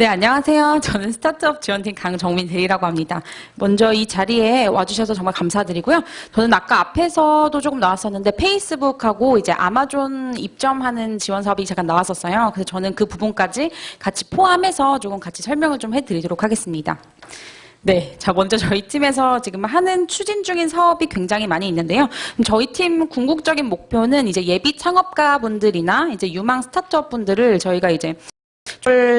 네, 안녕하세요. 저는 스타트업 지원팀 강정민 대리라고 합니다. 먼저 이 자리에 와주셔서 정말 감사드리고요. 저는 아까 앞에서도 조금 나왔었는데 페이스북하고 이제 아마존 입점하는 지원 사업이 잠깐 나왔었어요. 그래서 저는 그 부분까지 같이 포함해서 조금 같이 설명을 좀 해드리도록 하겠습니다. 네. 자, 먼저 저희 팀에서 지금 하는 추진 중인 사업이 굉장히 많이 있는데요. 저희 팀 궁극적인 목표는 이제 예비 창업가 분들이나 이제 유망 스타트업 분들을 저희가 이제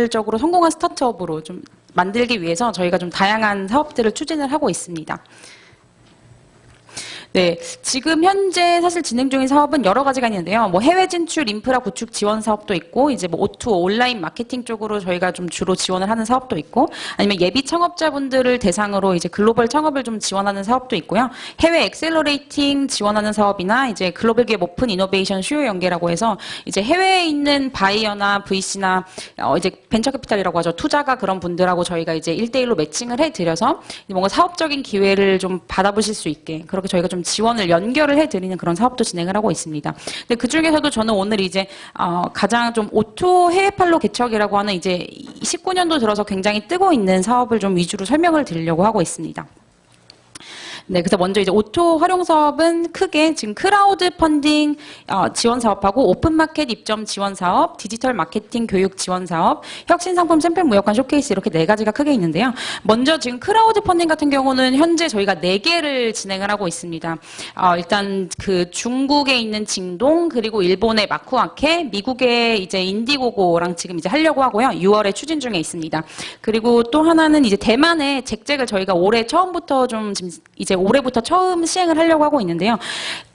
적으로 성공한 스타트업으로 좀 만들기 위해서 저희가 좀 다양한 사업들을 추진을 하고 있습니다. 네, 지금 현재 사실 진행 중인 사업은 여러 가지가 있는데요. 뭐 해외 진출 인프라 구축 지원 사업도 있고, 이제 뭐 O2O 온라인 마케팅 쪽으로 저희가 좀 주로 지원을 하는 사업도 있고, 아니면 예비 창업자분들을 대상으로 이제 글로벌 창업을 좀 지원하는 사업도 있고요. 해외 엑셀러레이팅 지원하는 사업이나 이제 글로벌 기업 오픈 이노베이션 수요 연계라고 해서 이제 해외에 있는 바이어나 VC나 어 이제 벤처 캐피탈이라고 하죠. 투자가 그런 분들하고 저희가 이제 1대1로 매칭을 해 드려서 뭔가 사업적인 기회를 좀 받아보실 수 있게 그렇게 저희가 좀 지원을 연결을 해드리는 그런 사업도 진행을 하고 있습니다. 근데 그 중에서도 저는 오늘 이제 어, 가장 좀 오토 해외팔로 개척이라고 하는 이제 19년도 들어서 굉장히 뜨고 있는 사업을 좀 위주로 설명을 드리려고 하고 있습니다. 네, 그래서 먼저 이제 오토 활용 사업은 크게 지금 크라우드 펀딩 어, 지원 사업하고 오픈 마켓 입점 지원 사업, 디지털 마케팅 교육 지원 사업, 혁신 상품 샘플 무역관 쇼케이스 이렇게 네 가지가 크게 있는데요. 먼저 지금 크라우드 펀딩 같은 경우는 현재 저희가 네 개를 진행을 하고 있습니다. 어, 일단 그 중국에 있는 징동 그리고 일본의 마쿠아케, 미국의 이제 인디고고랑 지금 이제 하려고 하고요. 6월에 추진 중에 있습니다. 그리고 또 하나는 이제 대만의 잭잭을 저희가 올해 처음부터 좀 이제 올해부터 처음 시행을 하려고 하고 있는데요.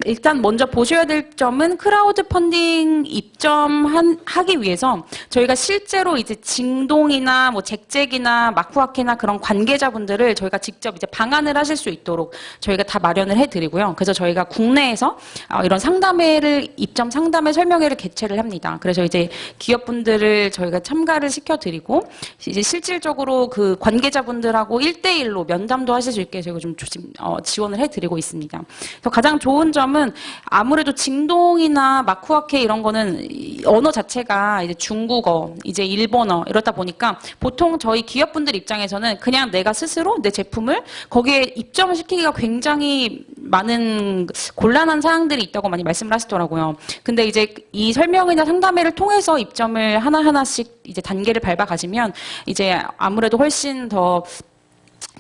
일단 먼저 보셔야 될 점은 크라우드 펀딩 입점하기 위해서 저희가 실제로 이제 징동이나 뭐 잭잭이나 마쿠아케나 그런 관계자분들을 저희가 직접 이제 방안을 하실 수 있도록 저희가 다 마련을 해드리고요. 그래서 저희가 국내에서 어, 이런 상담회를 입점 상담회 설명회를 개최를 합니다. 그래서 이제 기업분들을 저희가 참가를 시켜드리고 이제 실질적으로 그 관계자분들하고 1대1로 면담도 하실 수 있게 저희가 좀 조심, 어, 지원을 해드리고 있습니다. 그래서 가장 좋은 점은 아무래도 징동이나 마쿠아케 이런 거는 언어 자체가 이제 중국어, 이제 일본어 이렇다 보니까 보통 저희 기업분들 입장에서는 그냥 내가 스스로 내 제품을 거기에 입점을 시키기가 굉장히 많은 곤란한 사항들이 있다고 많이 말씀을 하시더라고요. 근데 이제 이 설명이나 상담회를 통해서 입점을 하나하나씩 이제 단계를 밟아 가시면 이제 아무래도 훨씬 더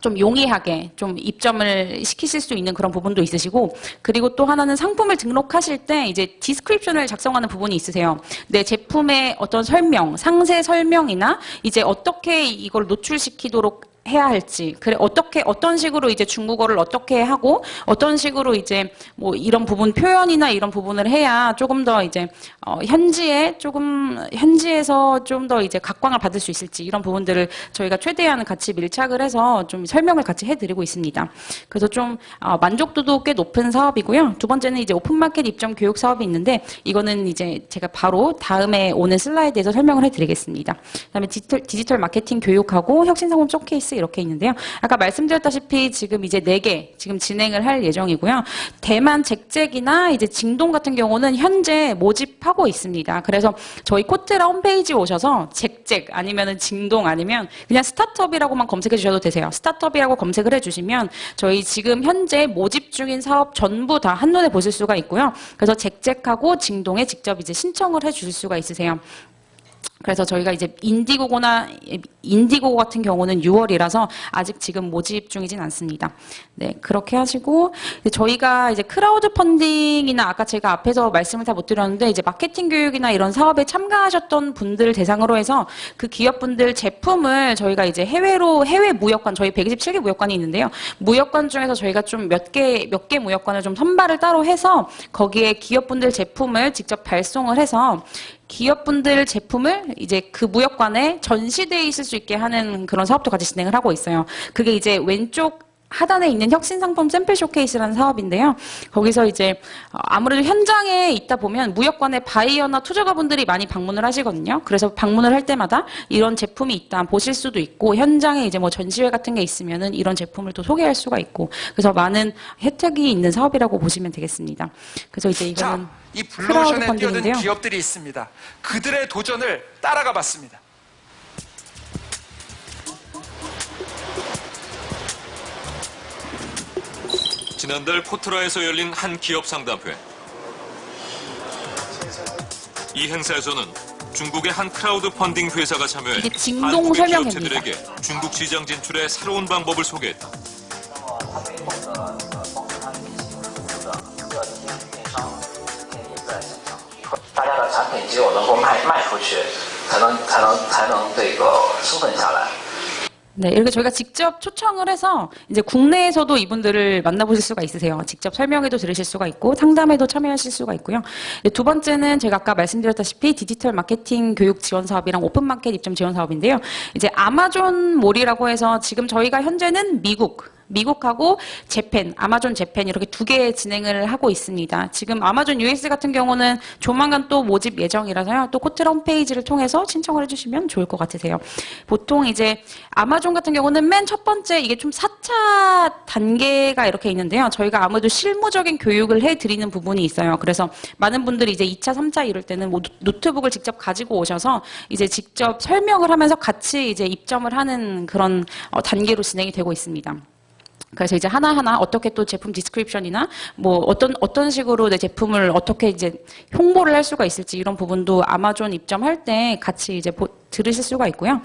좀 용이하게 좀 입점을 시키실 수 있는 그런 부분도 있으시고 그리고 또 하나는 상품을 등록하실 때 이제 디스크립션을 작성하는 부분이 있으세요. 내 제품의 어떤 설명, 상세 설명이나 이제 어떻게 이걸 노출시키도록 해야 할지, 그래 어떻게 어떤 식으로 이제 중국어를 어떻게 하고 어떤 식으로 이제 뭐 이런 부분 표현이나 이런 부분을 해야 조금 더 이제 어 현지에 조금 현지에서 좀 더 이제 각광을 받을 수 있을지 이런 부분들을 저희가 최대한 같이 밀착을 해서 좀 설명을 같이 해드리고 있습니다. 그래서 좀 어 만족도도 꽤 높은 사업이고요. 두 번째는 이제 오픈마켓 입점 교육 사업이 있는데 이거는 이제 제가 바로 다음에 오는 슬라이드에서 설명을 해드리겠습니다. 그다음에 디지털, 디지털 마케팅 교육하고 혁신상품 쇼케이스 이렇게 있는데요. 아까 말씀드렸다시피 지금 이제 네 개 지금 진행을 할 예정이고요. 대만 잭잭이나 이제 징동 같은 경우는 현재 모집하고 있습니다. 그래서 저희 코트라 홈페이지 오셔서 잭잭 아니면은 징동 아니면 그냥 스타트업이라고만 검색해 주셔도 되세요. 스타트업이라고 검색을 해 주시면 저희 지금 현재 모집 중인 사업 전부 다 한눈에 보실 수가 있고요. 그래서 잭잭하고 징동에 직접 이제 신청을 해 주실 수가 있으세요. 그래서 저희가 이제 인디고고나 인디고 같은 경우는 6월이라서 아직 지금 모집 중이진 않습니다. 네, 그렇게 하시고 저희가 이제 크라우드 펀딩이나 아까 제가 앞에서 말씀을 다 못 드렸는데 이제 마케팅 교육이나 이런 사업에 참가하셨던 분들 대상으로 해서 그 기업분들 제품을 저희가 이제 해외로 해외 무역관 저희 127개 무역관이 있는데요. 무역관 중에서 저희가 좀 몇 개 몇 개 무역관을 좀 선발을 따로 해서 거기에 기업분들 제품을 직접 발송을 해서 기업분들 제품을 이제 그 무역관에 전시되어 있을 수 있게 하는 그런 사업도 같이 진행을 하고 있어요. 그게 이제 왼쪽 하단에 있는 혁신 상품 샘플 쇼케이스라는 사업인데요. 거기서 이제 아무래도 현장에 있다 보면 무역관에 바이어나 투자가분들이 많이 방문을 하시거든요. 그래서 방문을 할 때마다 이런 제품이 있다 보실 수도 있고 현장에 이제 뭐 전시회 같은 게 있으면은 이런 제품을 또 소개할 수가 있고 그래서 많은 혜택이 있는 사업이라고 보시면 되겠습니다. 그래서 이제 이거는 자, 이 블루오션에 뛰어든 기업들이 있습니다. 그들의 도전을 따라가 봤습니다. 지난달 포트라에서 열린 한 기업 상담회. 이 행사에서는 중국의 한 크라우드 펀딩 회사가 참여해 이게 징동 한국의 설명회입니다. 기업체들에게 중국 시장 진출의 새로운 방법을 소개했다.大家的产品只有能够卖卖出去，才能才能才能这个生存下来。 네, 이렇게 저희가 직접 초청을 해서 이제 국내에서도 이분들을 만나보실 수가 있으세요. 직접 설명회도 들으실 수가 있고 상담회도 참여하실 수가 있고요. 네, 두 번째는 제가 아까 말씀드렸다시피 디지털 마케팅 교육 지원 사업이랑 오픈 마켓 입점 지원 사업인데요. 이제 아마존 몰이라고 해서 지금 저희가 현재는 미국 미국하고 재팬, 아마존 재팬 이렇게 두 개 진행을 하고 있습니다. 지금 아마존 US 같은 경우는 조만간 또 모집 예정이라서요. 또 코트라 홈페이지를 통해서 신청을 해주시면 좋을 것 같으세요. 보통 이제 아마존 같은 경우는 맨 첫 번째 이게 좀 4차 단계가 이렇게 있는데요. 저희가 아무래도 실무적인 교육을 해드리는 부분이 있어요. 그래서 많은 분들이 이제 2차, 3차 이럴 때는 뭐 노- 노트북을 직접 가지고 오셔서 이제 직접 설명을 하면서 같이 이제 입점을 하는 그런 어, 단계로 진행이 되고 있습니다. 그래서 이제 하나하나 어떻게 또 제품 디스크립션이나 뭐 어떤 어떤 식으로 내 제품을 어떻게 이제 홍보를 할 수가 있을지 이런 부분도 아마존 입점할 때 같이 이제 보- 들으실 수가 있고요.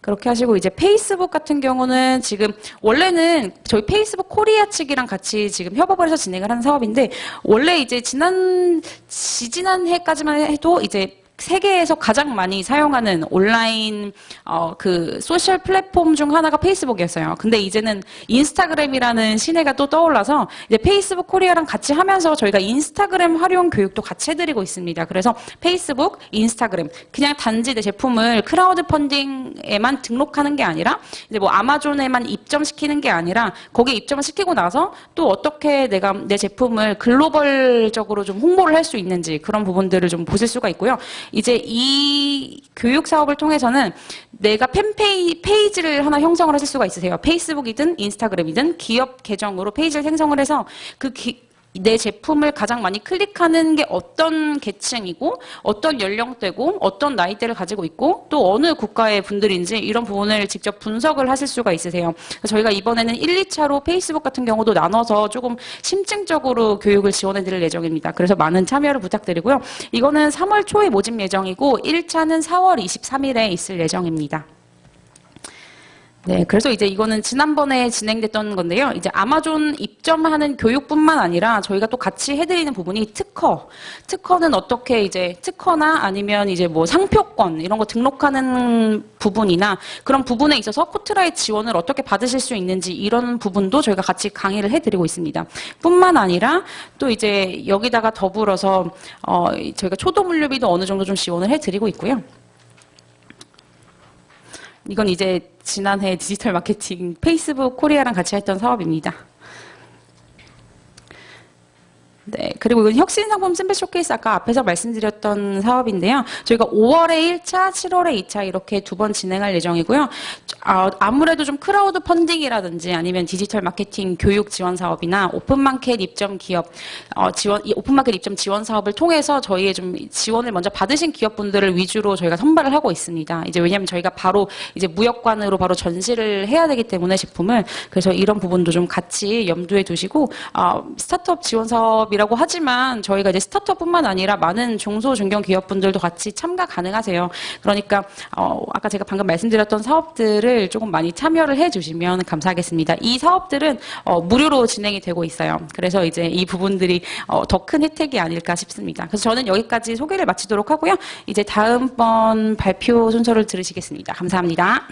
그렇게 하시고 이제 페이스북 같은 경우는 지금 원래는 저희 페이스북 코리아 측이랑 같이 지금 협업을 해서 진행을 하는 사업인데 원래 이제 지난 지지난 해까지만 해도 이제 세계에서 가장 많이 사용하는 온라인 어, 그 소셜 플랫폼 중 하나가 페이스북이었어요. 근데 이제는 인스타그램이라는 시내가 또 떠올라서 이제 페이스북 코리아랑 같이 하면서 저희가 인스타그램 활용 교육도 같이 해드리고 있습니다. 그래서 페이스북, 인스타그램 그냥 단지 내 제품을 크라우드 펀딩에만 등록하는 게 아니라 이제 뭐 아마존에만 입점시키는 게 아니라 거기에 입점을 시키고 나서 또 어떻게 내가 내 제품을 글로벌적으로 좀 홍보를 할 수 있는지 그런 부분들을 좀 보실 수가 있고요. 이제 이 교육 사업을 통해서는 내가 팬페이 페이지를 하나 형성을 하실 수가 있으세요. 페이스북이든 인스타그램이든 기업 계정으로 페이지를 생성을 해서 그 기- 내 제품을 가장 많이 클릭하는 게 어떤 계층이고 어떤 연령대고 어떤 나이대를 가지고 있고 또 어느 국가의 분들인지 이런 부분을 직접 분석을 하실 수가 있으세요. 저희가 이번에는 1, 2차로 페이스북 같은 경우도 나눠서 조금 심층적으로 교육을 지원해 드릴 예정입니다. 그래서 많은 참여를 부탁드리고요. 이거는 3월 초에 모집 예정이고 1차는 4월 23일에 있을 예정입니다. 네, 그래서 이제 이거는 지난번에 진행됐던 건데요. 이제 아마존 입점하는 교육뿐만 아니라 저희가 또 같이 해드리는 부분이 특허. 특허는 어떻게 이제 특허나 아니면 이제 뭐 상표권 이런 거 등록하는 부분이나 그런 부분에 있어서 코트라의 지원을 어떻게 받으실 수 있는지 이런 부분도 저희가 같이 강의를 해드리고 있습니다. 뿐만 아니라 또 이제 여기다가 더불어서 어, 저희가 초도 물류비도 어느 정도 좀 지원을 해드리고 있고요. 이건 이제 지난해 디지털 마케팅 페이스북 코리아랑 같이 했던 사업입니다. 네, 그리고 이건 혁신 상품 샘플 쇼케이스 아까 앞에서 말씀드렸던 사업인데요. 저희가 5월에 1차, 7월에 2차 이렇게 두 번 진행할 예정이고요. 아, 아무래도 좀 크라우드 펀딩이라든지 아니면 디지털 마케팅 교육 지원 사업이나 오픈마켓 입점 기업 어, 지원 이 오픈마켓 입점 지원 사업을 통해서 저희의 좀 지원을 먼저 받으신 기업분들을 위주로 저희가 선발을 하고 있습니다. 이제 왜냐하면 저희가 바로 이제 무역관으로 바로 전시를 해야 되기 때문에 제품을 그래서 이런 부분도 좀 같이 염두에 두시고 아, 스타트업 지원 사 업이라고 하지만 저희가 이제 스타트업뿐만 아니라 많은 중소 중견 기업분들도 같이 참가 가능하세요. 그러니까 어, 아까 제가 방금 말씀드렸던 사업들을 조금 많이 참여를 해주시면 감사하겠습니다. 이 사업들은 어, 무료로 진행이 되고 있어요. 그래서 이제 이 부분들이 어, 더큰 혜택이 아닐까 싶습니다. 그래서 저는 여기까지 소개를 마치도록 하고요. 이제 다음번 발표 순서를 들으시겠습니다. 감사합니다.